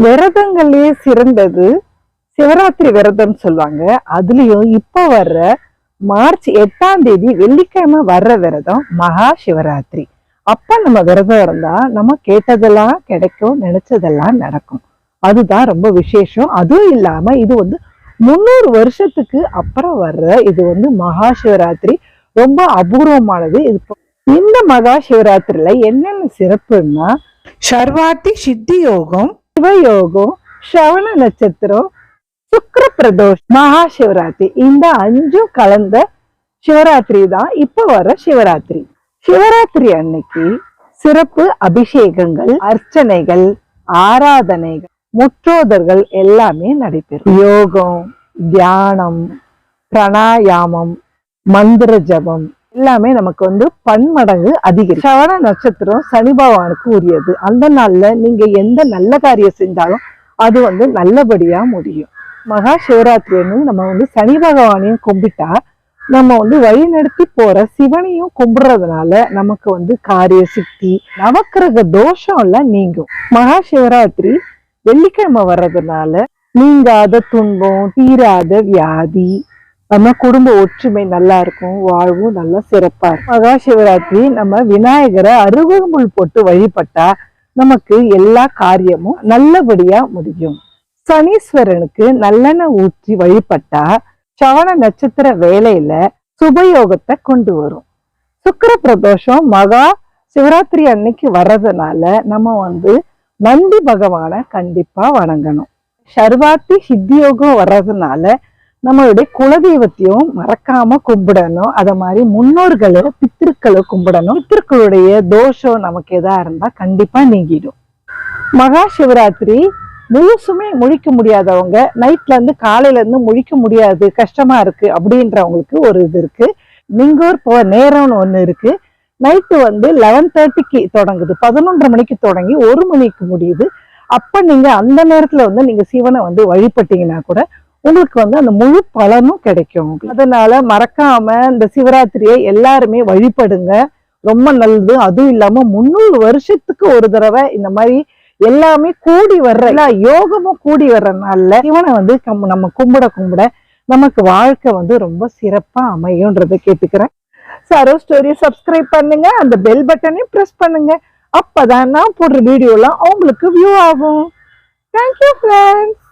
விரதங்களே சிறந்தது. சிவராத்திரி விரதம் சொல்லுவாங்க. அதுலயும் இப்ப வர்ற மார்ச் எட்டாம் தேதி வெள்ளிக்கிழமை வர்ற விரதம் மகா சிவராத்திரி. அப்ப நம்ம விரதம் இருந்தா நம்ம கேட்டதெல்லாம் கிடைக்கும் நினைச்சதெல்லாம் நடக்கும். அதுதான் ரொம்ப விசேஷம். அதுவும் இல்லாம இது வந்து முந்நூறு வருஷத்துக்கு அப்புறம் வர்ற இது வந்து மகா சிவராத்திரி. ரொம்ப அபூர்வமானது. இது இப்போ- இந்த மகா சிவராத்திரியில என்னென்ன சிறப்புன்னா சர்வாத்தி சித்தி யோகம் சிவயோகம் ஸ்ரவண நட்சத்திரம் சுக்கர பிரதோஷ் மகா சிவராத்திரி இந்த அஞ்சும் கலந்த சிவராத்திரி தான் இப்ப வர சிவராத்திரி சிவராத்திரி அன்னைக்கு சிறப்பு அபிஷேகங்கள் அர்ச்சனைகள் ஆராதனைகள் முற்றோதர்கள் எல்லாமே நடைபெறும் யோகம் தியானம் பிராணாயாமம் மந்திர ஜபம் எல்லாமே நமக்கு வந்து பன்மடங்கு அதிகரிக்கும். சவண நட்சத்திரம் சனி பகவானுக்கு உரியது. அந்த நாள்ல நீங்க எந்த நல்ல காரியம் செஞ்சாலும் அது வந்து நல்லபடியா முடியும். மகா சிவராத்திரி நம்ம வந்து சனி பகவானையும் கும்பிட்டா நம்ம வந்து வழிநடத்தி போற சிவனையும் கும்பிடுறதுனால நமக்கு வந்து காரிய சித்தி நவக்கிரக தோஷம் எல்லாம் நீங்கும். மகா சிவராத்திரி வெள்ளிக்கிழமை வர்றதுனால நீங்காத துன்பம் தீராத வியாதி நம்ம குடும்ப ஒற்றுமை நல்லா இருக்கும் வாழ்வும் நல்லா சிறப்பா இருக்கும். மகா சிவராத்திரி நம்ம விநாயகரை அருகம்புல் போட்டு வழிபட்டா நமக்கு எல்லா காரியமும் நல்லபடியா முடியும். சனீஸ்வரனுக்கு நல்லெண்ணெய் ஊற்றி வழிபட்டா சவண நட்சத்திர வேலையில சுபயோகத்தை கொண்டு வரும். சுக்கர பிரதோஷம் மகா சிவராத்திரி அன்னைக்கு வர்றதுனால நம்ம வந்து நந்தி பகவானை கண்டிப்பா வணங்கணும். சர்வாத்தி சித்தியோகம் வர்றதுனால நம்மளுடைய குலதெய்வத்தையும் மறக்காம கும்பிடணும். அத மாதிரி முன்னோர்களை பித்திருக்களை கும்பிடணும். பித்திருக்களுடைய தோஷம் நமக்கு எதா இருந்தா கண்டிப்பா நீங்கிடும். மகா சிவராத்திரி முழுசுமே முழிக்க முடியாதவங்க நைட்ல இருந்து காலையில இருந்து முழிக்க முடியாது கஷ்டமா இருக்கு அப்படின்றவங்களுக்கு ஒரு இது இருக்கு. நீங்கூர் போ நேரம்னு ஒண்ணு இருக்கு. நைட்டு வந்து லெவன் தேர்ட்டிக்கு தொடங்குது. பதினொன்றரை மணிக்கு தொடங்கி ஒரு மணிக்கு முடியுது. அப்ப நீங்க அந்த நேரத்துல வந்து நீங்க சிவனை வந்து வழிபட்டீங்கன்னா கூட உங்களுக்கு வந்து அந்த முழு பலனும் கிடைக்கும். அதனால மறக்காம இந்த சிவராத்திரியை எல்லாருமே வழிபடுங்க. ரொம்ப நல்லது. அதுவும் இல்லாம முந்நூறு வருஷத்துக்கு ஒரு தடவை இந்த மாதிரி எல்லாமே கூடி வர்ற எல்லா யோகமும் கூடி வர்ற நாள்ல சிவனை வந்து கம்- நம்ம கும்பிட கும்பிட நமக்கு வாழ்க்கை வந்து ரொம்ப சிறப்பா அமையும்ன்றதை கேட்டுக்கிறேன். சரோ ஸ்டோரி சப்ஸ்கிரைப் பண்ணுங்க. அந்த பெல் பட்டனையும் பிரஸ் பண்ணுங்க. அப்பதான் நான் போடுற வீடியோலாம் உங்களுக்கு வியூ ஆகும். Thank you friends